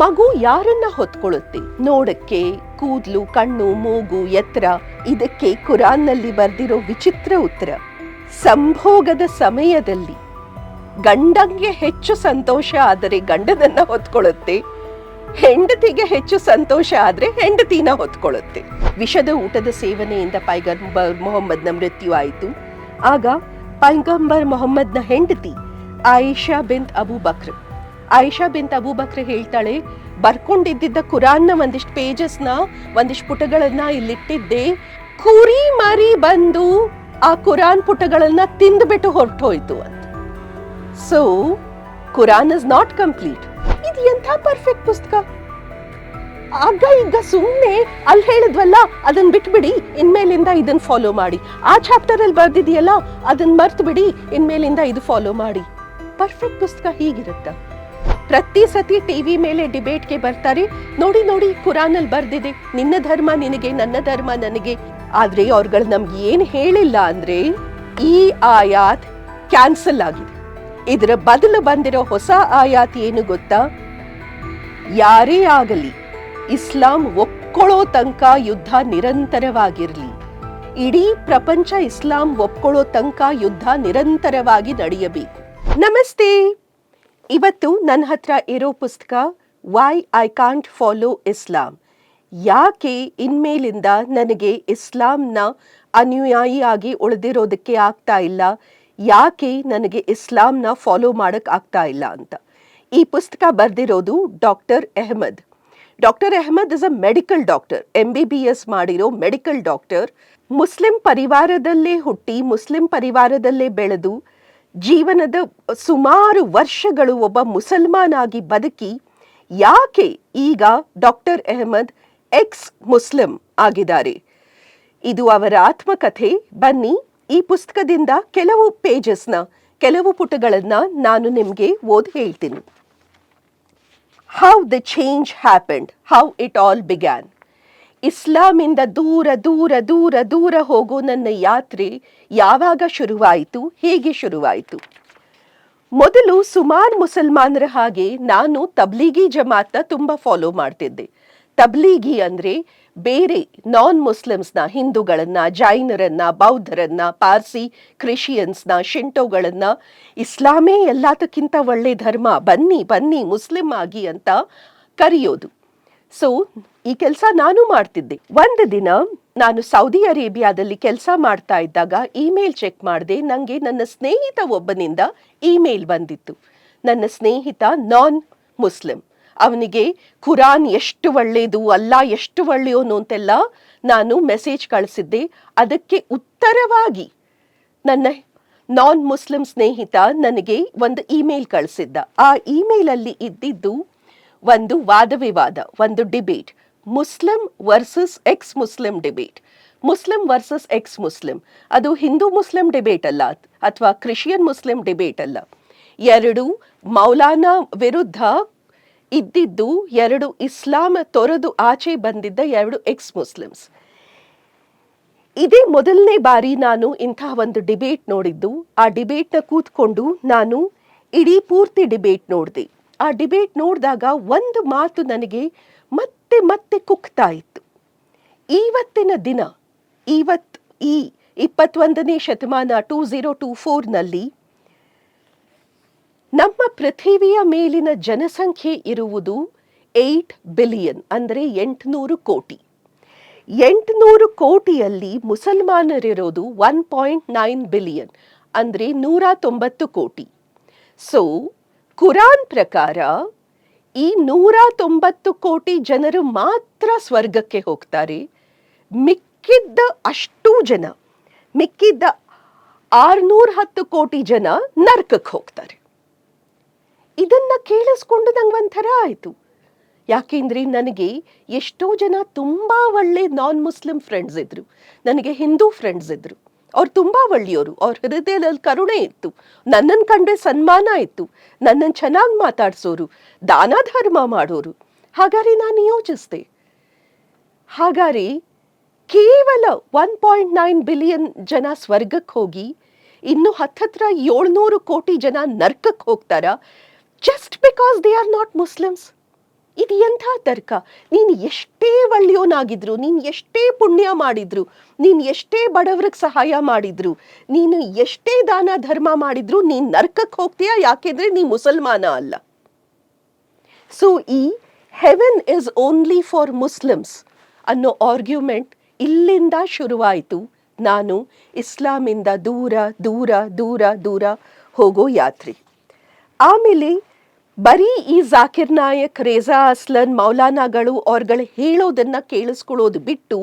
ಮಗು ಯಾರನ್ನ ಹೊತ್ಕೊಳ್ಳುತ್ತೆ ನೋಡಕ್ಕೆ, ಕೂದ್ಲು, ಕಣ್ಣು, ಮೂಗು, ಎತ್ತರ, ಇದಕ್ಕೆ ಕುರಾನ್ನಲ್ಲಿ ಬರ್ದಿರೋ ವಿಚಿತ್ರ ಉತ್ತರ. ಸಂಭೋಗದ ಸಮಯದಲ್ಲಿ ಗಂಡಂಗೆ ಹೆಚ್ಚು ಸಂತೋಷ ಆದರೆ ಗಂಡನನ್ನ ಹೊತ್ಕೊಳ್ಳುತ್ತೆ ಹೆಂಡತಿಗೆ ಹೆಚ್ಚು ಸಂತೋಷ ಆದ್ರೆ ಹೆಂಡತಿನ ಹೊತ್ಕೊಳ್ಳುತ್ತೆ ವಿಷದ ಊಟದ ಸೇವನೆಯಿಂದ ಪೈಗಂಬರ್ ಮೊಹಮ್ಮದ್ನ ಮೃತ್ಯು ಆಯಿತು. ಆಗ ಪೈಗಂಬರ್ ಮೊಹಮ್ಮದ್ನ ಹೆಂಡತಿ ಆಯಿಷಾ ಬಿಂತ್ ಅಬು ಬಕ್ರ್ ಆಯಿಷಾ ಬಿಂತ್ ಅಬು ಬಕ್ರ್ ಹೇಳ್ತಾಳೆ ಬರ್ಕೊಂಡಿದ್ದ ಕುರಾನ್ನ ಒಂದಿಷ್ಟು ಪೇಜಸ್ನ ಒಂದಿಷ್ಟು ಪುಟಗಳನ್ನ ಇಲ್ಲಿಟ್ಟಿದ್ದೆ ಕುರಿ ಮರಿ ಬಂದು ಆ ಕುರಾನ್ ಪುಟಗಳನ್ನ ತಿಂದ್ಬಿಟ್ಟು ಹೊರಟೋಯ್ತು ಅಂತ. So Quran is not complete ಇದು ಎಂಥ ಪರ್ಫೆಕ್ಟ್ ಪುಸ್ತಕ? ಆಗ ಈಗ ಸುಮ್ಮನೆ ಅಲ್ಲಿ ಹೇಳಿದ್ವಲ್ಲ ಅದನ್ನ ಬಿಟ್ಬಿಡಿ, ಇನ್ಮೇಲಿಂದ ಇದನ್ನ ಫಾಲೋ ಮಾಡಿ. ಆ ಚಾಪ್ಟರ್ ಅಲ್ಲಿ ಬರ್ದಿದೆಯಲ್ಲ ಅದನ್ನ ಮರ್ತು ಬಿಡಿ ಇನ್ಮೇಲಿಂದ ಇದು ಫಾಲೋ ಮಾಡಿ. ಪರ್ಫೆಕ್ಟ್ ಪುಸ್ತಕ ಹೀಗಿರುತ್ತ? ಪ್ರತಿ ಸತಿ ಟಿವಿ ಮೇಲೆ ಡಿಬೇಟ್ಗೆ ಬರ್ತಾರೆ. ನೋಡಿ ನೋಡಿ, ಕುರಾನಲ್ಲಿ ಬರ್ದಿದೆ. ನಿನ್ನ ಧರ್ಮ ನಿನಗೆ, ನನ್ನ ಧರ್ಮ ನನಗೆ. ಆದ್ರೆ ಅವ್ರುಗಳು ನಮ್ಗೆ ಏನು ಹೇಳಿಲ್ಲ ಅಂದ್ರೆ ಈ ಆಯಾತ್ ಕ್ಯಾನ್ಸಲ್ ಆಗಿದೆ. ಇದರ ಬದಲು ಬಂದಿರೋ ಹೊಸ ಆಯಾತ್ ಏನು ಗೊತ್ತಾ? ಯಾರೇ ಆಗಲಿ, ಇಸ್ಲಾಂ ಒಪ್ಕೊಳ್ಳೋ ತನಕ ಯುದ್ಧ ನಿರಂತರವಾಗಿರಲಿ. ಇಡೀ ಪ್ರಪಂಚ ಇಸ್ಲಾಂ ಒಪ್ಕೊಳ್ಳೋ ತನಕ ಯುದ್ಧ ನಿರಂತರವಾಗಿ ನಡೆಯಬೇಕು. ನಮಸ್ತೆ! ಇವತ್ತು ನನ್ನ ಹತ್ರ ಇರೋ ಪುಸ್ತಕ why I can't follow Islam ಯಾಕೆ ಇನ್ಮೇಲಿಂದ ನನಗೆ ಇಸ್ಲಾಂನ ಅನುಯಾಯಿಯಾಗಿ ಉಳಿದಿರೋದಕ್ಕೆ ಆಗ್ತಾ ಇಲ್ಲ? ಯಾಕೆ ನನಗೆ ಇಸ್ಲಾಂನ ಫಾಲೋ ಮಾಡೋಕ್ಕೆ ಆಗ್ತಾ ಇಲ್ಲ ಅಂತ? ಈ ಪುಸ್ತಕ ಬರೆದಿರೋದು doctor Ahmad. Doctor Ahmad is a medical doctor M B B S ಮಾಡಿರೋ ಮೆಡಿಕಲ್ ಡಾಕ್ಟರ್ ಮುಸ್ಲಿಂ ಪರಿವಾರದಲ್ಲೇ ಹುಟ್ಟಿ, ಮುಸ್ಲಿಂ ಪರಿವಾರದಲ್ಲೇ ಬೆಳೆದು ಜೀವನದ ಸುಮಾರು ವರ್ಷಗಳು ಒಬ್ಬ ಮುಸಲ್ಮಾನಾಗಿ ಬದುಕಿ, ಯಾಕೆ ಈಗ ಡಾಕ್ಟರ್ ಅಹಮದ್ ಎಕ್ಸ್ ಮುಸ್ಲಿಂ ಆಗಿದ್ದಾರೆ? ಇದು ಅವರ ಆತ್ಮಕಥೆ. ಬನ್ನಿ ಈ ಪುಸ್ತಕದಿಂದ ಕೆಲವು ಪೇಜಸ್ನ, ಕೆಲವು ಪುಟಗಳನ್ನ ನಾನು ನಿಮಗೆ ಓದಿ ಹೇಳ್ತೀನಿ. How the change happened how it all began ಇಸ್ಲಾಮಿಂದ ದೂರ ದೂರ ದೂರ ದೂರ ಹೋಗೋ ನನ್ನ ಯಾತ್ರೆ ಯಾವಾಗ ಶುರುವಾಯಿತು, ಹೇಗೆ ಶುರುವಾಯಿತು? ಮೊದಲು ಸುಮಾರು ಮುಸಲ್ಮಾನರ ಹಾಗೆ ನಾನು ತಬ್ಲೀಗಿ ಜಮಾತ ತುಂಬ ಫಾಲೋ ಮಾಡ್ತಿದ್ದೆ. ತಬ್ಲೀಗಿ ಅಂದ್ರೆ ಬೇರೆ ನಾನ್ ಮುಸ್ಲಿಮ್ಸ್ನ ಹಿಂದೂಗಳನ್ನ, ಜೈನರನ್ನ, ಬೌದ್ಧರನ್ನ, ಪಾರ್ಸಿ, ಕ್ರಿಶ್ಚಿಯನ್ಸ್ನ, ಶಿಂಟೋಗಳನ್ನ, ಇಸ್ಲಾಮೇ ಎಲ್ಲದಕ್ಕಿಂತ ಒಳ್ಳೆ ಧರ್ಮ, ಬನ್ನಿ ಬನ್ನಿ, ಮುಸ್ಲಿಂ ಆಗಿ ಅಂತ ಕರೆಯೋದು. ಸೊ ಈ ಕೆಲಸ ನಾನು ಮಾಡ್ತಿದ್ದೆ. ಒಂದು ದಿನ ನಾನು ಸೌದಿ ಅರೇಬಿಯಾದಲ್ಲಿ ಕೆಲಸ ಮಾಡ್ತಾ ಇದ್ದಾಗ ಇಮೇಲ್ ಚೆಕ್ ಮಾಡಿದೆ ನನಗೆ ನನ್ನ ಸ್ನೇಹಿತ ಒಬ್ಬನಿಂದ ಇಮೇಲ್ ಬಂದಿತ್ತು. ನನ್ನ ಸ್ನೇಹಿತ ನಾನ್ ಮುಸ್ಲಿಂ. ಅವನಿಗೆ ಕುರಾನ್ ಎಷ್ಟು ಒಳ್ಳೆಯದು ಅಲ್ಲ ಎಷ್ಟು ಒಳ್ಳೆಯೋನು ಅಂತೆಲ್ಲ ನಾನು ಮೆಸೇಜ್ ಕಳಿಸಿದ್ದೆ. ಅದಕ್ಕೆ ಉತ್ತರವಾಗಿ ನನ್ನ ನಾನ್ ಮುಸ್ಲಿಂ ಸ್ನೇಹಿತ ನನಗೆ ಒಂದು ಇಮೇಲ್ ಕಳಿಸಿದ್ದ. ಆ ಇಮೇಲಲ್ಲಿ ಇದ್ದಿದ್ದು ಒಂದು ವಾದವಿವಾದ ಒಂದು debate. Muslim versus ex Muslim debate Muslim versus ex Muslim ಅದು ಹಿಂದೂ ಮುಸ್ಲಿಂ ಡಿಬೇಟ್ ಅಲ್ಲ, ಅಥವಾ ಕ್ರಿಶ್ಚಿಯನ್ ಮುಸ್ಲಿಂ ಡಿಬೇಟ್ ಅಲ್ಲ. ಎರಡು ಮೌಲಾನಾ ವಿರುದ್ಧ ಇದ್ದಿದ್ದು, ಎರಡು ಇಸ್ಲಾಂ ತೊರೆದು ಆಚೆ ಬಂದಿದ್ದ ಎರಡು ಎಕ್ಸ್ ಮುಸ್ಲಿಮ್ಸ್ ಇದೇ ಮೊದಲನೇ ಬಾರಿ ನಾನು ಇಂತಹ ಒಂದು ಡಿಬೇಟ್ ನೋಡಿದ್ದು. ಆ ಡಿಬೇಟ್ನ ಕೂತ್ಕೊಂಡು ನಾನು ಇಡೀ ಪೂರ್ತಿ ಡಿಬೇಟ್ ನೋಡಿದೆ. ಆ ಡಿಬೇಟ್ ನೋಡಿದಾಗ ಒಂದು ಮಾತು ನನಗೆ ಮತ್ತೆ ಮತ್ತೆ ಕುಗ್ತಾ ಇತ್ತು. ಇವತ್ತಿನ ದಿನ ಇವತ್ತು ಈ ಇಪ್ಪತ್ತೊಂದನೇ ಶತಮಾನ ಟೂ ಝೀರೋ ಟೂ ಫೋರ್ನಲ್ಲಿ ನಮ್ಮ ಪೃಥಿವಿಯ ಮೇಲಿನ ಜನಸಂಖ್ಯೆ ಇರುವುದು ಏಯ್ಟ್ ಬಿಲಿಯನ್ ಅಂದರೆ ಎಂಟುನೂರು ಕೋಟಿ. ಎಂಟುನೂರು ಕೋಟಿಯಲ್ಲಿ ಮುಸಲ್ಮಾನರಿರೋದು ಒನ್ ಪಾಯಿಂಟ್ ನೈನ್ ಬಿಲಿಯನ್ ಅಂದರೆ ನೂರ ತೊಂಬತ್ತು ಕೋಟಿ. ಸೊ ಕುರಾನ್ ಪ್ರಕಾರ ಈ ನೂರ ತೊಂಬತ್ತು ಕೋಟಿ ಜನರು ಮಾತ್ರ ಸ್ವರ್ಗಕ್ಕೆ ಹೋಗ್ತಾರೆ. ಮಿಕ್ಕಿದ್ದ ಅಷ್ಟೂ ಜನ, ಮಿಕ್ಕಿದ್ದ ಆರ್ನೂರ ಹತ್ತು ಕೋಟಿ ಜನ ನರ್ಕಕ್ಕೆ ಹೋಗ್ತಾರೆ. ಇದನ್ನ ಕೇಳಿಸ್ಕೊಂಡು ನಂಗೆ ಒಂಥರ ಆಯಿತು. ಯಾಕೆಂದ್ರೆ ನನಗೆ ಎಷ್ಟೋ ಜನ ತುಂಬ ಒಳ್ಳೆ ನಾನ್ ಮುಸ್ಲಿಂ ಫ್ರೆಂಡ್ಸ್ ಇದ್ರು. ನನಗೆ ಹಿಂದೂ ಫ್ರೆಂಡ್ಸ್ ಇದ್ರು. ಅವ್ರು ತುಂಬ ಒಳ್ಳೆಯವರು. ಅವ್ರ ಹೃದಯದಲ್ಲಿ ಕರುಣೆ ಇತ್ತು. ನನ್ನನ್ನು ಕಂಡ್ರೆ ಸನ್ಮಾನ ಇತ್ತು. ನನ್ನನ್ನು ಚೆನ್ನಾಗಿ ಮಾತಾಡ್ಸೋರು, ದಾನ ಧರ್ಮ ಮಾಡೋರು. ಹಾಗಾದ್ರೆ ನಾನು ಯೋಚಿಸ್ದೆ. ಹಾಗಾದ್ರೆ ಕೇವಲ ಒನ್ ಪಾಯಿಂಟ್ ನೈನ್ ಬಿಲಿಯನ್ ಜನ ಸ್ವರ್ಗಕ್ಕೆ ಹೋಗಿ, ಇನ್ನು ಹತ್ತತ್ರ ಏಳ್ನೂರು ಕೋಟಿ ಜನ ನರ್ಕಕ್ಕೆ ಹೋಗ್ತಾರ? Just because they are not Muslims. ಇದು ಎಂಥ ತರ್ಕ? ನೀನು ಎಷ್ಟೇ ಒಳ್ಳೆಯವನಾಗಿದ್ರು ನೀನು ಎಷ್ಟೇ ಪುಣ್ಯ ಮಾಡಿದ್ರು, ನೀನು ಎಷ್ಟೇ ಬಡವ್ರಿಗೆ ಸಹಾಯ ಮಾಡಿದ್ರು, ನೀನು ಎಷ್ಟೇ ದಾನ ಧರ್ಮ ಮಾಡಿದ್ರು ನೀನು ನರ್ಕಕ್ಕೆ ಹೋಗ್ತೀಯಾ? ಯಾಕೆಂದ್ರೆ ನೀ ಮುಸಲ್ಮಾನ ಅಲ್ಲ. ಸೊ ಈ heaven is only for Muslims ಅನ್ನೋ ಆರ್ಗ್ಯುಮೆಂಟ್ ಇಲ್ಲಿಂದ ಶುರುವಾಯಿತು. ನಾನು ಇಸ್ಲಾಮಿಂದ ದೂರ ದೂರ ದೂರ ದೂರ ಹೋಗೋ ಯಾತ್ರೆ. ಆಮೇಲೆ ಬರೀ ಈ ಜಾಕಿರ್ ನಾಯಕ್, ರೇಜಾ ಅಸ್ಲನ್ ಮೌಲಾನಾಗಳು ಅವ್ರುಗಳು ಹೇಳೋದನ್ನ ಕೇಳಿಸ್ಕೊಳ್ಳೋದು ಬಿಟ್ಟು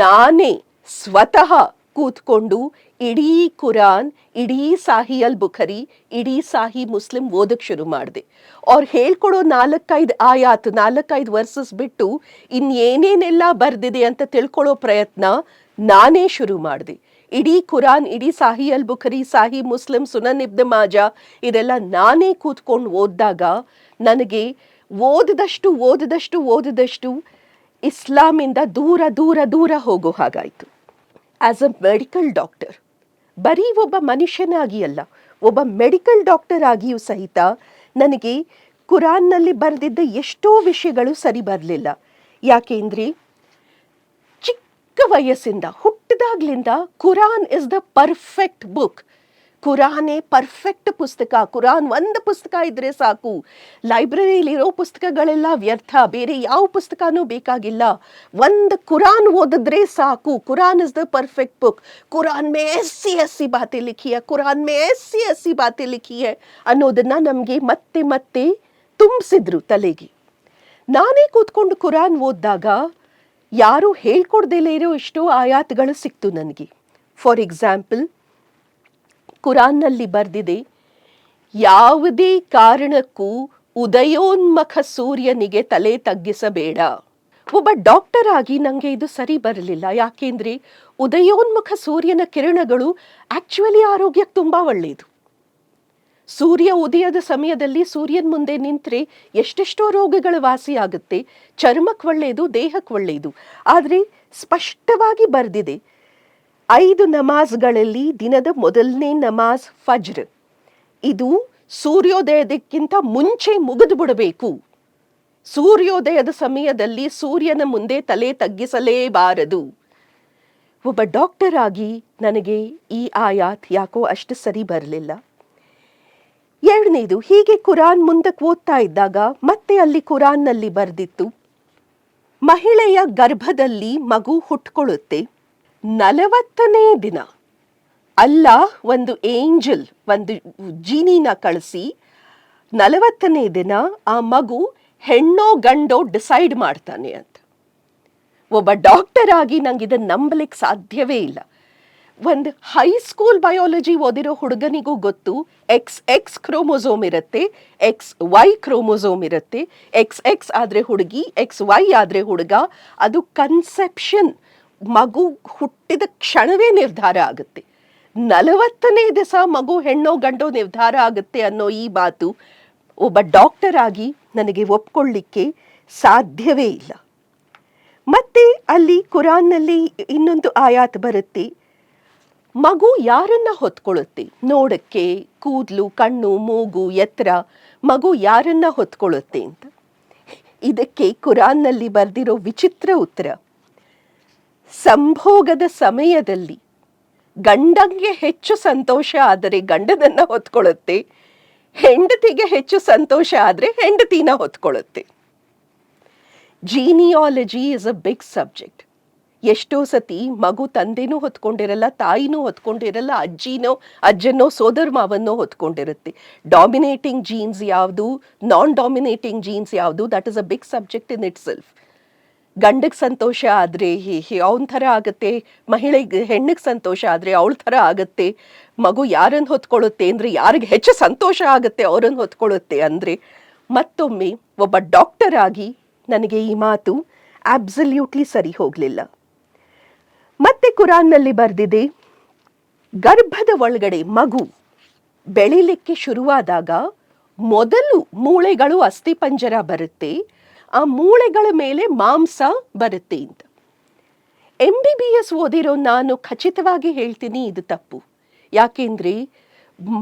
ನಾನೇ ಸ್ವತಃ ಕೂತ್ಕೊಂಡು ಇಡೀ ಕುರಾನ್, ಇಡೀ ಸಾಹಿ ಅಲ್ ಬುಖರಿ, ಇಡೀ ಸಾಹಿ ಮುಸ್ಲಿಂ ಓದಕ್ಕೆ ಶುರು ಮಾಡಿದೆ. ಅವ್ರು ಹೇಳ್ಕೊಡೋ ನಾಲ್ಕೈದು ಆಯಾತ್, ನಾಲ್ಕೈದು ವರ್ಸಸ್ ಬಿಟ್ಟು ಇನ್ನೇನೇನೆಲ್ಲ ಬರೆದಿದೆ ಅಂತ ತಿಳ್ಕೊಳ್ಳೋ ಪ್ರಯತ್ನ ನಾನೇ ಶುರು ಮಾಡಿದೆ. ಇಡೀ ಕುರಾನ್, ಇಡೀ ಸಾಹಿ ಅಲ್ ಬುಖರಿ, ಸಾಹಿ ಮುಸ್ಲಿಂ, ಸುನನ್ ಇಬ್ದ ಮಾಜಾ ಇದೆಲ್ಲ ನಾನೇ ಕೂತ್ಕೊಂಡು ಓದಿದಾಗ ನನಗೆ ಓದಿದಷ್ಟು ಓದಿದಷ್ಟು ಓದಿದಷ್ಟು ಇಸ್ಲಾಮಿಂದ ದೂರ ದೂರ ದೂರ ಹೋಗೋ ಹಾಗಾಯಿತು. ಆ್ಯಸ್ ಅ ಮೆಡಿಕಲ್ ಡಾಕ್ಟರ್ ಬರೀ ಒಬ್ಬ ಮನುಷ್ಯನಾಗಿ ಅಲ್ಲ, ಒಬ್ಬ ಮೆಡಿಕಲ್ ಡಾಕ್ಟರ್ ಆಗಿಯೂ ಸಹಿತ ನನಗೆ ಕುರಾನ್ನಲ್ಲಿ ಬರೆದಿದ್ದ ಎಷ್ಟೋ ವಿಷಯಗಳು ಸರಿ ಬರಲಿಲ್ಲ. ಯಾಕೆಂದ್ರೆ ಚಿಕ್ಕ ವಯಸ್ಸಿಂದ, ಹುಟ್ಟಿದಾಗ್ಲಿಂದ Quran is the perfect book ಕುರಾನೇ perfect ಪುಸ್ತಕ. ಕುರಾನ್ ಒಂದು ಪುಸ್ತಕ ಇದ್ರೆ ಸಾಕು. ಲೈಬ್ರರಿಲಿರೋ ಪುಸ್ತಕಗಳೆಲ್ಲ ವ್ಯರ್ಥ. ಬೇರೆ ಯಾವ ಪುಸ್ತಕನೂ ಬೇಕಾಗಿಲ್ಲ. ಒಂದು ಕುರಾನ್ ಓದಿದ್ರೆ ಸಾಕು. Quran is the perfect book Quran May ಎಸ್ಸಿ ಎಸ್ಸಿ ಬಾತೆ ಲಿಖಿಯ. ಕುರಾನ್ ಮೇ ಎಸ್ಸಿ ಎಸ್ಸಿ ಬಾತೆ ಲಿಖಿಯ ಅನ್ನೋದನ್ನ ನಮಗೆ ಮತ್ತೆ ಮತ್ತೆ ತುಂಬಿಸಿದ್ರು ತಲೆಗೆ. ನಾನೇ ಕೂತ್ಕೊಂಡು ಕುರಾನ್ ಓದಿದಾಗ ಯಾರು ಹೇಳ್ಕೊಡ್ದೇ ಇರೋ ಎಷ್ಟೋ ಆಯಾತ್ಗಳು ಸಿಕ್ತು ನನಗೆ. ಫಾರ್ ಎಕ್ಸಾಂಪಲ್ ಕುರಾನ್ನಲ್ಲಿ ಬರೆದಿದೆ, ಯಾವುದೇ ಕಾರಣಕ್ಕೂ ಉದಯೋನ್ಮುಖ ಸೂರ್ಯನಿಗೆ ತಲೆ ತಗ್ಗಿಸಬೇಡ. ಒಬ್ಬ ಡಾಕ್ಟರ್ ಆಗಿ ನನಗೆ ಇದು ಸರಿ ಬರಲಿಲ್ಲ. ಯಾಕೆಂದರೆ ಉದಯೋನ್ಮುಖ ಸೂರ್ಯನ ಕಿರಣಗಳು ಆ್ಯಕ್ಚುಲಿ ಆರೋಗ್ಯಕ್ಕೆ ತುಂಬ ಒಳ್ಳೆಯದು ಸೂರ್ಯ ಉದಯದ ಸಮಯದಲ್ಲಿ ಸೂರ್ಯನ ಮುಂದೆ ನಿಂತರೆ ಎಷ್ಟೆಷ್ಟೋ ರೋಗಗಳು ವಾಸಿಯಾಗುತ್ತೆ. ಚರ್ಮಕ್ಕೆ ಒಳ್ಳೆಯದು ದೇಹಕ್ಕೆ ಒಳ್ಳೆಯದು ಆದರೆ ಸ್ಪಷ್ಟವಾಗಿ ಬರೆದಿದೆ, ಐದು ನಮಾಜ್ಗಳಲ್ಲಿ ದಿನದ ಮೊದಲನೇ ನಮಾಜ್ ಫಜ್ರ್. ಇದು ಸೂರ್ಯೋದಯದಕ್ಕಿಂತ ಮುಂಚೆ ಮುಗಿದು ಬಿಡಬೇಕು. ಸೂರ್ಯೋದಯದ ಸಮಯದಲ್ಲಿ ಸೂರ್ಯನ ಮುಂದೆ ತಲೆ ತಗ್ಗಿಸಲೇಬಾರದು. ಒಬ್ಬ ಡಾಕ್ಟರ್ ಆಗಿ ನನಗೆ ಈ ಆಯಾತ್ ಯಾಕೋ ಅಷ್ಟು ಸರಿ ಬರಲಿಲ್ಲ. ಎರಡನೇದು, ಹೀಗೆ ಕುರಾನ್ ಮುಂದಕ್ಕೆ ಓದ್ತಾ ಇದ್ದಾಗ ಮತ್ತೆ ಅಲ್ಲಿ ಕುರಾನ್ನಲ್ಲಿ ಬರೆದಿತ್ತು, ಮಹಿಳೆಯ ಗರ್ಭದಲ್ಲಿ ಮಗು ಹುಟ್ಕೊಳ್ಳುತ್ತೆ. ನಲವತ್ತನೇ ದಿನ ಅಲ್ಲ ಒಂದು ಏಂಜಲ್, ಒಂದು ಜೀನಿನ ಕಳಿಸಿ, ನಲವತ್ತನೇ ದಿನ ಆ ಮಗು ಹೆಣ್ಣೋ ಗಂಡೋ ಡಿಸೈಡ್ ಮಾಡ್ತಾನೆ ಅಂತ. ಒಬ್ಬ ಡಾಕ್ಟರ್ ಆಗಿ ನಂಗೆ ಇದನ್ನು ನಂಬಲಿಕ್ಕೆ ಸಾಧ್ಯವೇ ಇಲ್ಲ. ಒಂದು ಹೈಸ್ಕೂಲ್ ಬಯಾಲಜಿ ಓದಿರೋ ಹುಡುಗನಿಗೂ ಗೊತ್ತು ಎಕ್ಸ್ ಎಕ್ಸ್ ಕ್ರೋಮೊಸೋಮ್ ಇರುತ್ತೆ ಎಕ್ಸ್ ವೈ ಕ್ರೋಮೊಸೋಮ್ ಇರುತ್ತೆ ಎಕ್ಸ್ ಎಕ್ಸ್ ಆದರೆ ಹುಡುಗಿ ಎಕ್ಸ್ ವೈ ಆದರೆ ಹುಡುಗ, ಅದು ಕನ್ಸೆಪ್ಷನ್ ಮಗು ಹುಟ್ಟಿದ ಕ್ಷಣವೇ ನಿರ್ಧಾರ ಆಗುತ್ತೆ. ನಲವತ್ತನೇ ದಿವಸ ಮಗು ಹೆಣ್ಣೋ ಗಂಡೋ ನಿರ್ಧಾರ ಆಗುತ್ತೆ ಅನ್ನೋ ಈ ಮಾತು ಒಬ್ಬ ಡಾಕ್ಟರ್ ಆಗಿ ನನಗೆ ಒಪ್ಕೊಳ್ಳಿಕ್ಕೆ ಸಾಧ್ಯವೇ ಇಲ್ಲ. ಮತ್ತೆ ಅಲ್ಲಿ ಕುರಾನ್ನಲ್ಲಿ ಇನ್ನೊಂದು ಆಯಾತ್ ಬರುತ್ತೆ ಮಗು ಯಾರನ್ನ ಹೊತ್ಕೊಳ್ಳುತ್ತೆ ನೋಡಕ್ಕೆ, ಕೂದಲು, ಕಣ್ಣು, ಮೂಗು, ಎತ್ತರ ಮಗು ಯಾರನ್ನ ಹೊತ್ಕೊಳ್ಳುತ್ತೆ ಅಂತ. ಇದಕ್ಕೆ ಕುರಾನ್ನಲ್ಲಿ ಬರೆದಿರೋ ವಿಚಿತ್ರ ಉತ್ತರ. ಸಂಭೋಗದ ಸಮಯದಲ್ಲಿ ಗಂಡಂಗೆ ಹೆಚ್ಚು ಸಂತೋಷ ಆದರೆ ಗಂಡದನ್ನ ಹೊತ್ಕೊಳ್ಳುತ್ತೆ ಹೆಂಡತಿಗೆ ಹೆಚ್ಚು ಸಂತೋಷ ಆದರೆ ಹೆಂಡತಿನ ಹೊತ್ಕೊಳ್ಳುತ್ತೆ genealogy is a big subject ಎಷ್ಟೋ ಸತಿ ಮಗು ತಂದೆನೂ ಹೊತ್ಕೊಂಡಿರಲ್ಲ, ತಾಯಿನೂ ಹೊತ್ಕೊಂಡಿರಲ್ಲ, ಅಜ್ಜಿನೋ, ಅಜ್ಜನೋ, ಸೋದರ ಮಾವನ್ನೋ ಹೊತ್ಕೊಂಡಿರುತ್ತೆ. ಡಾಮಿನೇಟಿಂಗ್ ಜೀನ್ಸ್ ಯಾವುದು? ನಾನ್ ಡಾಮಿನೇಟಿಂಗ್ ಜೀನ್ಸ್ ಯಾವುದು? That is a big subject in itself ಗಂಡಕ್ಕೆ ಸಂತೋಷ ಆದರೆ ಅವನ ಥರ ಆಗುತ್ತೆ. ಮಹಿಳೆಗೆ, ಹೆಣ್ಣಿಗೆ ಸಂತೋಷ ಆದರೆ ಅವಳ ಥರ ಆಗುತ್ತೆ. ಮಗು ಯಾರನ್ನು ಹೊತ್ಕೊಳ್ಳುತ್ತೆ ಅಂದರೆ ಯಾರಿಗೆ ಹೆಚ್ಚು ಸಂತೋಷ ಆಗುತ್ತೆ ಅವರನ್ನು ಹೊತ್ಕೊಳ್ಳುತ್ತೆ ಅಂದರೆ ಮತ್ತೊಮ್ಮೆ ಒಬ್ಬ ಡಾಕ್ಟರ್ ಆಗಿ ನನಗೆ ಈ ಮಾತು ಆಬ್ಸಲ್ಯೂಟ್ಲಿ ಸರಿ ಹೋಗಲಿಲ್ಲ. ಮತ್ತೆ ಕುರಾನ್ನಲ್ಲಿ ಬರೆದಿದೆ, ಗರ್ಭದ ಒಳಗಡೆ ಮಗು ಬೆಳಿಲಿಕ್ಕೆ ಶುರುವಾದಾಗ ಮೊದಲು ಮೂಳೆಗಳು ಅಸ್ಥಿಪಂಜರ ಬರುತ್ತೆ, ಆ ಮೂಳೆಗಳ ಮೇಲೆ ಮಾಂಸ ಬರುತ್ತೆ ಅಂತ. ಎಂ ಬಿ ಬಿ ಎಸ್ ಓದಿರೋ ನಾನು ಖಚಿತವಾಗಿ ಹೇಳ್ತೀನಿ ಇದು ತಪ್ಪು. ಯಾಕೆಂದ್ರೆ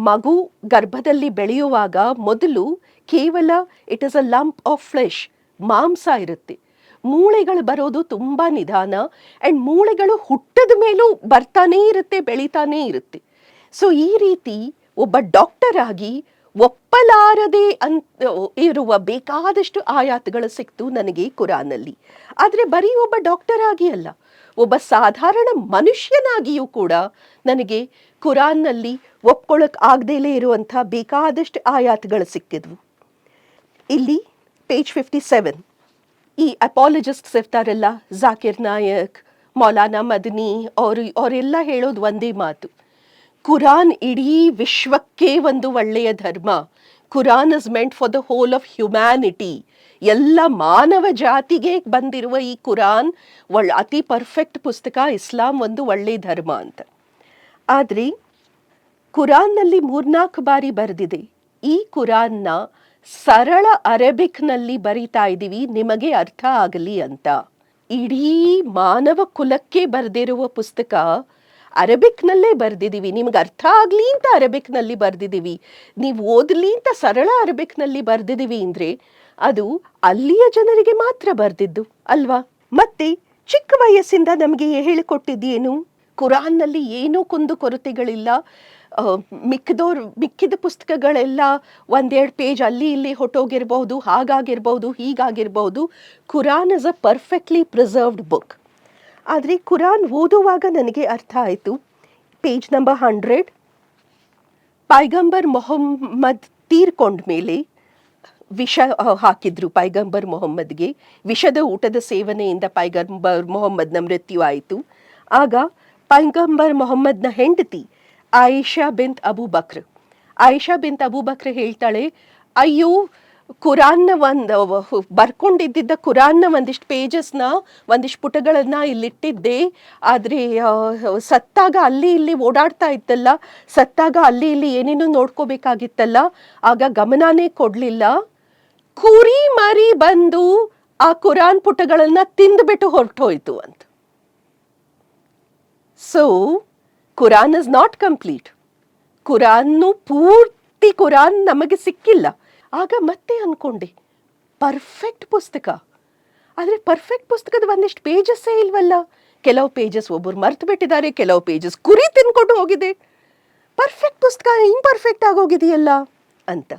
ಮಗು ಗರ್ಭದಲ್ಲಿ ಬೆಳೆಯುವಾಗ ಮೊದಲು ಕೇವಲ it is a lump of flesh ಮಾಂಸ ಇರುತ್ತೆ. ಮೂಳೆಗಳು ಬರೋದು ತುಂಬ ನಿಧಾನ ಆ್ಯಂಡ್ ಮೂಳೆಗಳು ಹುಟ್ಟದ ಮೇಲೂ ಬರ್ತಾನೇ ಇರುತ್ತೆ, ಬೆಳಿತಾನೇ ಇರುತ್ತೆ. ಸೊ ಈ ರೀತಿ ಒಬ್ಬ ಡಾಕ್ಟರ್ ಆಗಿ ಒಪ್ಪಲಾರದೆ ಅಂತ ಇರುವ ಬೇಕಾದಷ್ಟು ಆಯಾತಗಳು ಸಿಕ್ತು ನನಗೆ ಕುರಾನಲ್ಲಿ. ಆದರೆ ಬರೀ ಒಬ್ಬ ಡಾಕ್ಟರ್ ಆಗಿ ಅಲ್ಲ, ಒಬ್ಬ ಸಾಧಾರಣ ಮನುಷ್ಯನಾಗಿಯೂ ಕೂಡ ನನಗೆ ಕುರಾನ್ನಲ್ಲಿ ಒಪ್ಕೊಳ್ಳೋಕೆ ಆಗದೇಲೇ ಇರುವಂಥ ಬೇಕಾದಷ್ಟು ಆಯಾತಗಳು ಸಿಕ್ಕಿದ್ವು. ಇಲ್ಲಿ ಪೇಜ್ ಫಿಫ್ಟಿ ಸೆವೆನ್ ಈ ಅಪಾಲಜಿಸ್ಟ್ಸ್ ಇರ್ತಾರಲ್ಲ ಜಾಕಿರ್ ನಾಯಕ್ ಮೌಲಾನಾ ಮದನಿ ಅವರು ಅವರೆಲ್ಲ ಹೇಳೋದು ಒಂದೇ ಮಾತು. ಕುರಾನ್ ಇಡೀ ವಿಶ್ವಕ್ಕೆ ಒಂದು ಒಳ್ಳೆಯ ಧರ್ಮ. Quran is meant for the whole of humanity ಎಲ್ಲ ಮಾನವ ಜಾತಿಗೆ ಬಂದಿರುವ ಈ ಕುರಾನ್ ಒಳ್ಳೆ ಅತಿ ಪರ್ಫೆಕ್ಟ್ ಪುಸ್ತಕ, ಇಸ್ಲಾಂ ಒಂದು ಒಳ್ಳೆಯ ಧರ್ಮ ಅಂತ. ಆದರೆ ಕುರಾನ್ನಲ್ಲಿ ಮೂರ್ನಾಲ್ಕು ಬಾರಿ ಬರೆದಿದೆ. ಈ ಕುರಾನ್ನ ಸರಳ ಅರೇಬಿಕ್ನಲ್ಲಿ ಬರಿತಾ ಇದ್ದೀವಿ, ನಿಮಗೆ ಅರ್ಥ ಆಗಲಿ ಅಂತ. ಇಡೀ ಮಾನವ ಕುಲಕ್ಕೆ ಬರೆದಿರುವ ಪುಸ್ತಕ ಅರೇಬಿಕ್ನಲ್ಲೇ ಬರೆದಿದ್ದೀವಿ, ನಿಮ್ಗೆ ಅರ್ಥ ಆಗಲಿ ಅಂತ ಅರೇಬಿಕ್ನಲ್ಲಿ ಬರೆದಿದ್ದೀವಿ. ನೀವು ಓದಲಿ ಅಂತ ಸರಳ ಅರೇಬಿಕ್ನಲ್ಲಿ ಬರೆದಿದ್ದೀವಿ ಅಂದರೆ ಅದು ಅಲ್ಲಿಯ ಜನರಿಗೆ ಮಾತ್ರ ಬರೆದಿದ್ದು ಅಲ್ವಾ? ಮತ್ತೆ ಚಿಕ್ಕ ವಯಸ್ಸಿಂದ ನಮಗೆ ಹೇಳಿಕೊಟ್ಟಿದ್ದೇನು? ಕುರಾನ್ನಲ್ಲಿ ಏನೂ ಕುಂದು ಕೊರತೆಗಳಿಲ್ಲ. ಆ, ಮಿಕ್ಕಿದವ್ರು ಮಿಕ್ಕಿದ ಪುಸ್ತಕಗಳೆಲ್ಲ ಒಂದೆರಡು ಪೇಜ್ ಅಲ್ಲಿ ಇಲ್ಲಿ ಹೊಟ್ಟೋಗಿರ್ಬೋದು ಹಾಗಾಗಿರ್ಬೋದು ಹೀಗಾಗಿರ್ಬೋದು. Quran is a perfectly preserved book ಆದರೆ ಕುರಾನ್ ಓದುವಾಗ ನನಗೆ ಅರ್ಥ ಆಯಿತು. ಪೇಜ್ ನಂಬರ್ ಹಂಡ್ರೆಡ್ ಪೈಗಂಬರ್ ಮೊಹಮ್ಮದ್ ತೀರ್ಕೊಂಡ ಮೇಲೆ ವಿಷ ಹಾಕಿದ್ರು ಪೈಗಂಬರ್ ಮೊಹಮ್ಮದ್ಗೆ. ವಿಷದ ಊಟದ ಸೇವನೆಯಿಂದ ಪೈಗಂಬರ್ ಮೊಹಮ್ಮದ್ನ ಮೃತ್ಯು ಆಯಿತು. ಆಗ ಪೈಗಂಬರ್ ಮೊಹಮ್ಮದ್ನ ಹೆಂಡತಿ ಆಯಿಷಾ ಬಿಂತ್ ಅಬು ಬಕ್ರ್. ಆಯಿಷಾ ಬಿಂತ್ ಅಬು ಬಕ್ರ್ ಹೇಳ್ತಾಳೆ, ಅಯ್ಯೋ, ಕುರಾನ್ನ ಒಂದು, ಬರ್ಕೊಂಡಿದ್ದಿದ್ದ ಕುರಾನ್ನ ಒಂದಿಷ್ಟು ಪೇಜಸ್ನ ಒಂದಿಷ್ಟು ಪುಟಗಳನ್ನ ಇಲ್ಲಿಟ್ಟಿದ್ದೆ. ಆದರೆ ಸತ್ತಾಗ ಅಲ್ಲಿ ಇಲ್ಲಿ ಓಡಾಡ್ತಾ ಇತ್ತಲ್ಲ, ಸತ್ತಾಗ ಅಲ್ಲಿ ಇಲ್ಲಿ ಏನೇನೋ ನೋಡ್ಕೋಬೇಕಾಗಿತ್ತಲ್ಲ, ಆಗ ಗಮನನೇ ಕೊಡಲಿಲ್ಲ. ಕುರಿ ಮರಿ ಬಂದು ಆ ಕುರಾನ್ ಪುಟಗಳನ್ನು ತಿಂದುಬಿಟ್ಟು ಹೊರಟೋಯ್ತು ಅಂತ. So Quran is not complete ಕುರಾನ್ನು ಪೂರ್ತಿ ಕುರಾನ್ ನಮಗೆ ಸಿಕ್ಕಿಲ್ಲ ಆಗ ಮತ್ತೆ ಅನ್ಕೊಂಡೆ ಪರ್ಫೆಕ್ಟ್ ಪುಸ್ತಕ ಆದರೆ ಪರ್ಫೆಕ್ಟ್ ಪುಸ್ತಕದ ಒಂದಿಷ್ಟು ಪೇಜಸ್ಸೇ ಇಲ್ವಲ್ಲ ಕೆಲವು ಪೇಜಸ್ ಒಬ್ಬರು ಮರ್ತು ಬಿಟ್ಟಿದ್ದಾರೆ ಕೆಲವು ಪೇಜಸ್ ಕುರಿ ತಿನ್ಕೊಂಡು ಹೋಗಿದೆ ಪರ್ಫೆಕ್ಟ್ ಪುಸ್ತಕ ಇಂಪರ್ಫೆಕ್ಟ್ ಆಗೋಗಿದೆಯಲ್ಲ ಅಂತ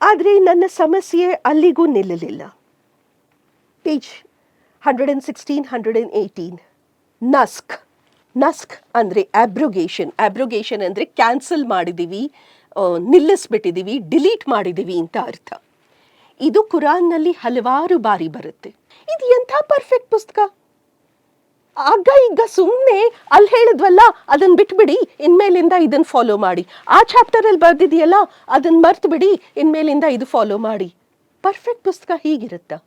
ಆದರೆ ನನ್ನ ಸಮಸ್ಯೆ ಅಲ್ಲಿಗೂ ನಿಲ್ಲಲಿಲ್ಲ page hundred and sixteen hundred and eighteen ನಸ್ಕ್. ನಸ್ಕ್ ಅಂದರೆ ಅಬ್ರೊಗೇಷನ್ ಅಬ್ರೊಗೇಷನ್ ಅಂದರೆ ಕ್ಯಾನ್ಸಲ್ ಮಾಡಿದ್ದೀವಿ ನಿಲ್ಲಿಸ್ಬಿಟ್ಟಿದ್ದೀವಿ ಡಿಲೀಟ್ ಮಾಡಿದ್ದೀವಿ ಅಂತ ಅರ್ಥ. ಇದು ಕುರಾನ್ನಲ್ಲಿ ಹಲವಾರು ಬಾರಿ ಬರುತ್ತೆ. ಇದು ಎಂಥ ಪರ್ಫೆಕ್ಟ್ ಪುಸ್ತಕ? ಆಗ ಈಗ ಸುಮ್ಮನೆ ಅಲ್ಲಿ ಹೇಳಿದ್ವಲ್ಲ ಅದನ್ನ ಬಿಟ್ಬಿಡಿ, ಇನ್ಮೇಲಿಂದ ಇದನ್ನ ಫಾಲೋ ಮಾಡಿ. ಆ ಚಾಪ್ಟರಲ್ಲಿ ಬರ್ದಿದೆಯಲ್ಲ ಅದನ್ನ ಮರ್ತು ಬಿಡಿ ಇನ್ಮೇಲಿಂದ ಇದು ಫಾಲೋ ಮಾಡಿ. ಪರ್ಫೆಕ್ಟ್ ಪುಸ್ತಕ ಹೀಗಿರುತ್ತಾ?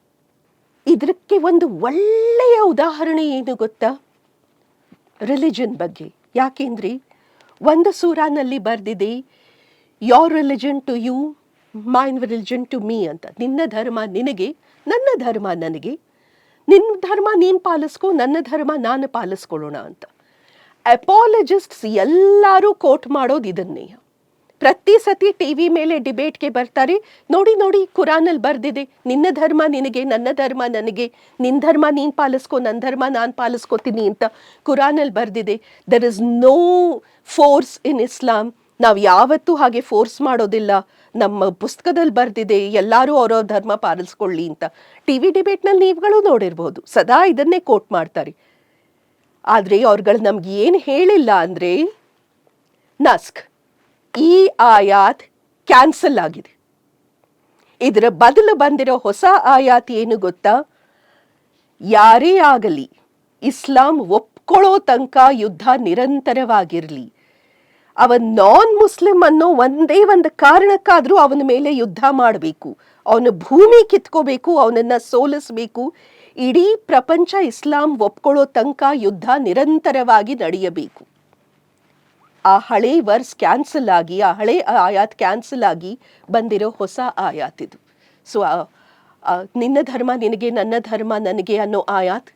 ಇದಕ್ಕೆ ಒಂದು ಒಳ್ಳೆಯ ಉದಾಹರಣೆ ಏನು ಗೊತ್ತಾ? ರಿಲಿಜನ್ ಬಗ್ಗೆ. ಯಾಕೆಂದ್ರೆ ಒಂದು ಸೂರಾನಲ್ಲಿ ಬರೆದಿದೆ your religion to you mine religion to me ಅಂತ. ನಿನ್ನ ಧರ್ಮ ನಿನಗೆ, ನನ್ನ ಧರ್ಮ ನನಗೆ. ನಿನ್ನ ಧರ್ಮ ನೀನು ಪಾಲಿಸ್ಕೊ, ನನ್ನ ಧರ್ಮ ನಾನು ಪಾಲಿಸ್ಕೊಳ್ಳೋಣ ಅಂತ. ಅಪಾಲಜಿಸ್ಟ್ಸ್ ಎಲ್ಲರೂ ಕೋಟ್ ಮಾಡೋದು ಇದನ್ನೇ. ಪ್ರತಿ ಸತಿ ಟಿ ವಿ ಮೇಲೆ ಡಿಬೇಟ್ಗೆ ಬರ್ತಾರೆ. ನೋಡಿ ನೋಡಿ ಕುರಾನಲ್ಲಿ ಬರ್ದಿದೆ. ನಿನ್ನ ಧರ್ಮ ನಿನಗೆ, ನನ್ನ ಧರ್ಮ ನನಗೆ. ನಿನ್ನ ಧರ್ಮ ನೀನು ಪಾಲಿಸ್ಕೊ ನನ್ನ ಧರ್ಮ ನಾನು ಪಾಲಿಸ್ಕೋತೀನಿ ಅಂತ ಕುರಾನಲ್ಲಿ ಬರ್ದಿದೆ. There is no force in Islam ನಾವು ಯಾವತ್ತೂ ಹಾಗೆ ಫೋರ್ಸ್ ಮಾಡೋದಿಲ್ಲ. ನಮ್ಮ ಪುಸ್ತಕದಲ್ಲಿ ಬರೆದಿದೆ, ಎಲ್ಲರೂ ಅವರವ್ರ ಧರ್ಮ ಪಾಲಿಸ್ಕೊಳ್ಳಿ ಅಂತ. ಟಿ ವಿ ಡಿಬೇಟ್ನಲ್ಲಿ ನೀವುಗಳು ನೋಡಿರ್ಬೋದು. ಸದಾ ಇದನ್ನೇ ಕೋಟ್ ಮಾಡ್ತಾರೆ. ಆದರೆ ಅವ್ರುಗಳು ನಮ್ಗೆ ಏನು ಹೇಳಿಲ್ಲ ಅಂದರೆ, ನಸ್ಕ್. ಈ ಆಯಾತ್ ಕ್ಯಾನ್ಸಲ್ ಆಗಿದೆ. ಇದರ ಬದಲು ಬಂದಿರೋ ಹೊಸ ಆಯಾತ್ ಏನು ಗೊತ್ತಾ? ಯಾರೇ ಆಗಲಿ, ಇಸ್ಲಾಂ ಒಪ್ಕೊಳ್ಳೋ ತನಕ ಯುದ್ಧ ನಿರಂತರವಾಗಿರಲಿ. ಅವ ನಾನ್ ಮುಸ್ಲಿಂ ಅನ್ನೋ ಒಂದೇ ಒಂದು ಕಾರಣಕ್ಕಾದರೂ ಅವನ ಮೇಲೆ ಯುದ್ಧ ಮಾಡಬೇಕು. ಅವನ ಭೂಮಿ ಕಿತ್ಕೋಬೇಕು, ಅವನನ್ನು ಸೋಲಿಸಬೇಕು. ಇಡೀ ಪ್ರಪಂಚ ಇಸ್ಲಾಂ ಒಪ್ಕೊಳ್ಳೋ ತನಕ ಯುದ್ಧ ನಿರಂತರವಾಗಿ ನಡೆಯಬೇಕು. ಆ ಹಳೆ ವರ್ಸ್ ಕ್ಯಾನ್ಸಲ್ ಆಗಿ, ಆ ಹಳೆ ಆಯಾತ್ ಕ್ಯಾನ್ಸಲ್ ಆಗಿ ಬಂದಿರೋ ಹೊಸ ಆಯಾತ್ ಇದು. ಸೊ ನಿನ್ನ ಧರ್ಮ ನಿನಗೆ, ನನ್ನ ಧರ್ಮ ನನಗೆ ಅನ್ನೋ ಆಯಾತ್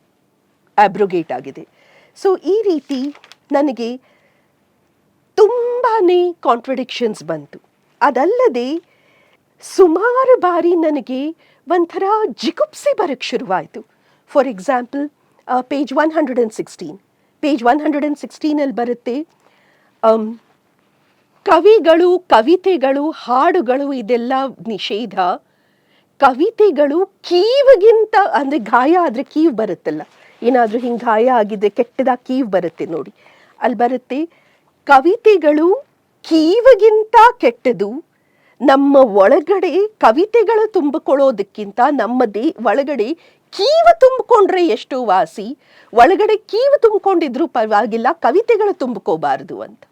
ಅಬ್ರೊಗೇಟ್ ಆಗಿದೆ. ಸೊ ಈ ರೀತಿ ನನಗೆ ತುಂಬಾ ಕಾಂಟ್ರಡಿಕ್ಷನ್ಸ್ ಬಂತು. ಅದಲ್ಲದೆ ಸುಮಾರು ಬಾರಿ ನನಗೆ ಒಂಥರ ಜಿಗುಪ್ಸೆ ಬರೋಕ್ಕೆ ಶುರುವಾಯಿತು. For example page one hundred and sixteen page one hundred and ಸಿಕ್ಸ್ಟೀನಲ್ಲಿ ಬರುತ್ತೆ ಕವಿಗಳು, ಕವಿತೆಗಳು, ಹಾಡುಗಳು ಇದೆಲ್ಲ ನಿಷೇಧ. ಕವಿತೆಗಳು ಕೀವಿಗಿಂತ ಅಂದರೆ ಗಾಯ ಆದರೆ ಕೀವು ಬರುತ್ತಲ್ಲ. ಏನಾದರೂ ಹಿಂಗೆ ಗಾಯ ಆಗಿದ್ರೆ ಕೆಟ್ಟದಾಗಿ ಕೀವು ಬರುತ್ತೆ ನೋಡಿ. ಅಲ್ಲಿ ಬರುತ್ತೆ, ಕವಿತೆಗಳು ಕೀವಿಗಿಂತ ಕೆಟ್ಟದು. ನಮ್ಮ ಒಳಗಡೆ ಕವಿತೆಗಳು ತುಂಬಿಕೊಳ್ಳೋದಕ್ಕಿಂತ ನಮ್ಮ ದೇ, ಒಳಗಡೆ ಕೀವ ತುಂಬಿಕೊಂಡ್ರೆ ಎಷ್ಟು ವಾಸಿ? ಒಳಗಡೆ ಕೀವ ತುಂಬಿಕೊಂಡಿದ್ರು ಪರವಾಗಿಲ್ಲ, ಕವಿತೆಗಳು ತುಂಬಿಕೋಬಾರದು ಅಂತ.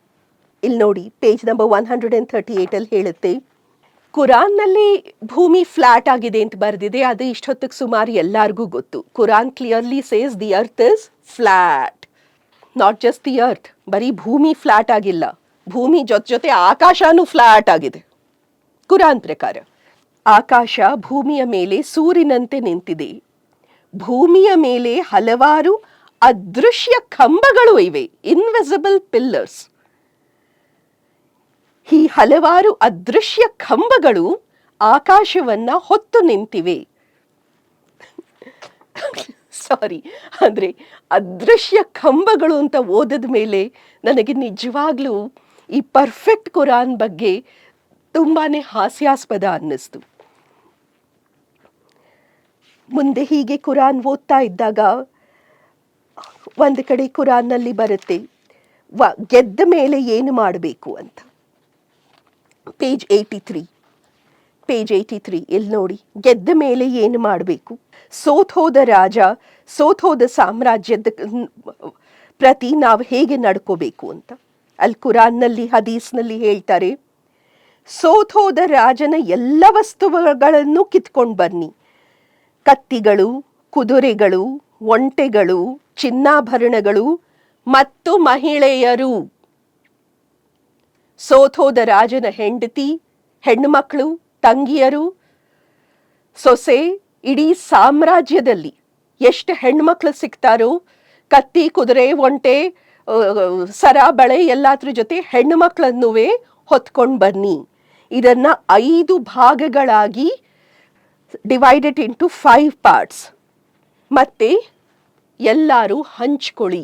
ಇಲ್ಲಿ ನೋಡಿ page number one hundred and thirty ಏಯ್ಟಲ್ಲಿ ಹೇಳುತ್ತೆ ಕುರಾನ್ನಲ್ಲಿ ಭೂಮಿ ಫ್ಲಾಟ್ ಆಗಿದೆ ಅಂತ ಬರೆದಿದೆ, ಅದು ಇಷ್ಟೊತ್ತಿಗೆ ಸುಮಾರು ಎಲ್ಲರಿಗೂ ಗೊತ್ತು. Quran clearly says the earth is flat not just the earth ಬರೀ ಭೂಮಿ ಫ್ಲಾಟ್ ಆಗಿಲ್ಲ. ಭೂಮಿ ಜೊತೆ ಜೊತೆ ಆಕಾಶನೂ ಫ್ಲಾಟ್ ಆಗಿದೆ. ಕುರಾನ್ ಪ್ರಕಾರ, ಆಕಾಶ ಭೂಮಿಯ ಮೇಲೆ ಸೂರಿನಂತೆ ನಿಂತಿದೆ. ಭೂಮಿಯ ಮೇಲೆ ಹಲವಾರು ಅದೃಶ್ಯ ಕಂಬಗಳು ಇವೆ ಇನ್ವಿಸಿಬಲ್ ಪಿಲ್ಲರ್ಸ್ ಈ ಹಲವಾರು ಅದೃಶ್ಯ ಕಂಬಗಳು ಆಕಾಶವನ್ನ ಹೊತ್ತು ನಿಂತಿವೆ. ಸಾರಿ ಅಂದರೆ ಅದೃಶ್ಯ ಕಂಬಗಳು ಅಂತ ಓದಿದ ಮೇಲೆ ನನಗೆ ನಿಜವಾಗ್ಲೂ ಈ ಪರ್ಫೆಕ್ಟ್ ಕುರಾನ್ ಬಗ್ಗೆ ತುಂಬಾ ಹಾಸ್ಯಾಸ್ಪದ ಅನ್ನಿಸ್ತು. ಮುಂದೆ ಹೀಗೆ ಕುರಾನ್ ಓದ್ತಾ ಇದ್ದಾಗ ಒಂದು ಕಡೆ ಕುರಾನ್ನಲ್ಲಿ ಬರುತ್ತೆ, ವ ಗೆದ್ದ ಮೇಲೆ ಏನು ಮಾಡಬೇಕು ಅಂತ. Page eighty three page eighty three ಇಲ್ಲಿ ನೋಡಿ. ಗೆದ್ದ ಮೇಲೆ ಏನು ಮಾಡಬೇಕು? ಸೋತೋದ ರಾಜ ಸೋತೋದ ಸಾಮ್ರಾಜ್ಯದ ಪ್ರತಿ ನಾವು ಹೇಗೆ ನಡ್ಕೋಬೇಕು ಅಂತ. ಅಲ್ಲಿ ಕುರಾನ್ನಲ್ಲಿ, ಹದೀಸ್ನಲ್ಲಿ ಹೇಳ್ತಾರೆ ಸೋತೋದ ರಾಜನ ಎಲ್ಲ ವಸ್ತುಗಳನ್ನು ಕಿತ್ಕೊಂಡು ಬನ್ನಿ. ಕತ್ತಿಗಳು, ಕುದುರೆಗಳು, ಒಂಟೆಗಳು, ಚಿನ್ನಾಭರಣಗಳು ಮತ್ತು ಮಹಿಳೆಯರು. ಸೋತೋದ ರಾಜನ ಹೆಂಡತಿ ಹೆಣ್ಣುಮಕ್ಕಳು ತಂಗಿಯರು, ಸೊಸೆ, ಇಡೀ ಸಾಮ್ರಾಜ್ಯದಲ್ಲಿ ಎಷ್ಟು ಹೆಣ್ಮಕ್ಳು ಸಿಗ್ತಾರೋ ಕತ್ತಿ, ಕುದುರೆ, ಒಂಟೆ ಸರ, ಬಳೆ ಎಲ್ಲಾದ್ರ ಜೊತೆ ಹೆಣ್ಣು ಮಕ್ಕಳನ್ನುವೇ ಹೊತ್ಕೊಂಡು ಬನ್ನಿ. ಇದನ್ನ ಐದು ಭಾಗಗಳಾಗಿ ಡಿವೈಡೆಡ್ ಇಂಟು ಫೈವ್ ಪಾರ್ಟ್ಸ್. ಮತ್ತೆ ಎಲ್ಲರೂ ಹಂಚ್ಕೊಳ್ಳಿ.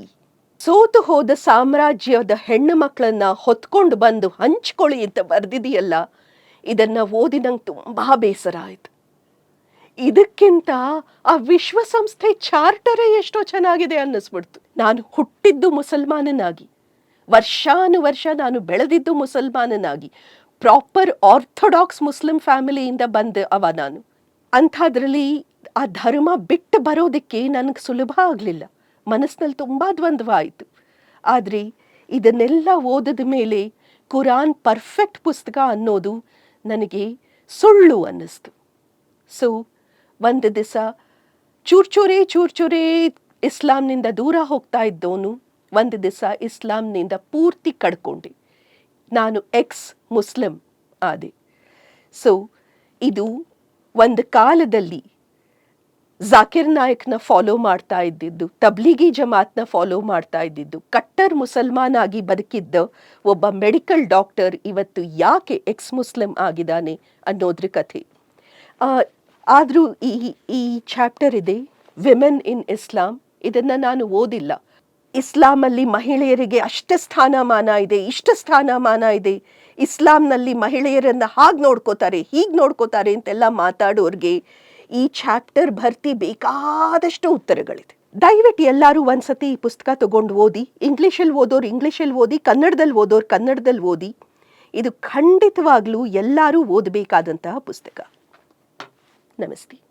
ಸೋತು ಹೋದ ಸಾಮ್ರಾಜ್ಯದ ಹೆಣ್ಣು ಮಕ್ಕಳನ್ನ ಹೊತ್ಕೊಂಡು ಬಂದು ಹಂಚ್ಕೊಳ್ಳಿ ಅಂತ ಬರೆದಿದೆಯಲ್ಲ, ಇದನ್ನ ಓದಿ ನಂಗೆ ತುಂಬಾ ಬೇಸರ ಆಯ್ತು. ಇದಕ್ಕಿಂತ ಆ ವಿಶ್ವಸಂಸ್ಥೆ ಚಾರ್ಟರೇ ಎಷ್ಟೋ ಚೆನ್ನಾಗಿದೆ ಅನ್ನಿಸ್ಬಿಡ್ತು. ನಾನು ಹುಟ್ಟಿದ್ದು ಮುಸಲ್ಮಾನನಾಗಿ, ವರ್ಷಾನುವರ್ಷ ನಾನು ಬೆಳೆದಿದ್ದು ಮುಸಲ್ಮಾನನಾಗಿ, ಪ್ರಾಪರ್ ಆರ್ಥೋಡಾಕ್ಸ್ ಮುಸ್ಲಿಂ ಫ್ಯಾಮಿಲಿಯಿಂದ ಬಂದ ಅವ ನಾನು. ಅಂಥದ್ರಲ್ಲಿ ಆ ಧರ್ಮ ಬಿಟ್ಟು ಬರೋದಕ್ಕೆ ನನಗೆ ಸುಲಭ ಆಗಲಿಲ್ಲ. ಮನಸ್ಸಿನಲ್ಲಿ ತುಂಬ ದ್ವಂದ್ವ ಆಯಿತು ಆದರೆ ಇದನ್ನೆಲ್ಲ ಓದಿದ ಮೇಲೆ ಕುರಾನ್ ಪರ್ಫೆಕ್ಟ್ ಪುಸ್ತಕ ಅನ್ನೋದು ನನಗೆ ಸುಳ್ಳು ಅನ್ನಿಸ್ತು. ಸೊ ಒಂದು ದಿವಸ ಚೂರ್ಚೂರೇ ಚೂರ್ಚೂರೇ ಇಸ್ಲಾಂನಿಂದ ದೂರ ಹೋಗ್ತಾ ಇದ್ದವನು ಒಂದು ದಿವಸ ಇಸ್ಲಾಂನಿಂದ ಪೂರ್ತಿ ಕಡ್ಕೊಂಡೆ. ನಾನು ಎಕ್ಸ್ ಮುಸ್ಲಿಂ ಆದೆ. ಸೊ ಇದು ಒಂದು ಕಾಲದಲ್ಲಿ ಜಾಕಿರ್ ನಾಯಕ್ನ ಫಾಲೋ ಮಾಡ್ತಾ ಇದ್ದಿದ್ದು, ತಬ್ಲಿಗಿ ಜಮಾತ್ನ ಫಾಲೋ ಮಾಡ್ತಾ ಇದ್ದಿದ್ದು, ಕಟ್ಟರ್ ಮುಸಲ್ಮಾನ್ ಆಗಿ ಬದುಕಿದ್ದ ಒಬ್ಬ ಮೆಡಿಕಲ್ ಡಾಕ್ಟರ್ ಇವತ್ತು ಯಾಕೆ ಎಕ್ಸ್ ಮುಸ್ಲಿಂ ಆಗಿದ್ದಾನೆ ಅನ್ನೋದ್ರ ಕಥೆ. ಆದರೂ ಈ ಈ ಚಾಪ್ಟರ್ ಇದೆ ವಿಮೆನ್ ಇನ್ ಇಸ್ಲಾಂ ಇದನ್ನು ನಾನು ಓದಿಲ್ಲ. ಇಸ್ಲಾಮಲ್ಲಿ ಮಹಿಳೆಯರಿಗೆ ಅಷ್ಟ ಸ್ಥಾನಮಾನ ಇದೆ, ಇಷ್ಟ ಸ್ಥಾನಮಾನ ಇದೆ. ಇಸ್ಲಾಂನಲ್ಲಿ ಮಹಿಳೆಯರನ್ನು ಹಾಗೆ ನೋಡ್ಕೋತಾರೆ, ಹೀಗೆ ನೋಡ್ಕೋತಾರೆ ಅಂತೆಲ್ಲ ಮಾತಾಡೋರಿಗೆ ಈ ಚಾಪ್ಟರ್ ಭರ್ತಿ ಬೇಕಾದಷ್ಟು ಉತ್ತರಗಳಿದೆ. ದಯವಿಟ್ಟು ಎಲ್ಲರೂ ಒಂದ್ಸತಿ ಈ ಪುಸ್ತಕ ತಗೊಂಡು ಓದಿ, ಇಂಗ್ಲೀಷಲ್ಲಿ ಓದೋರು ಇಂಗ್ಲೀಷಲ್ಲಿ ಓದಿ, ಕನ್ನಡದಲ್ಲಿ ಓದೋರು ಕನ್ನಡದಲ್ಲಿ ಓದಿ, ಇದು ಖಂಡಿತವಾಗ್ಲೂ ಎಲ್ಲರೂ ಓದಬೇಕಾದಂತಹ ಪುಸ್ತಕ. ನಮಸ್ತೆ.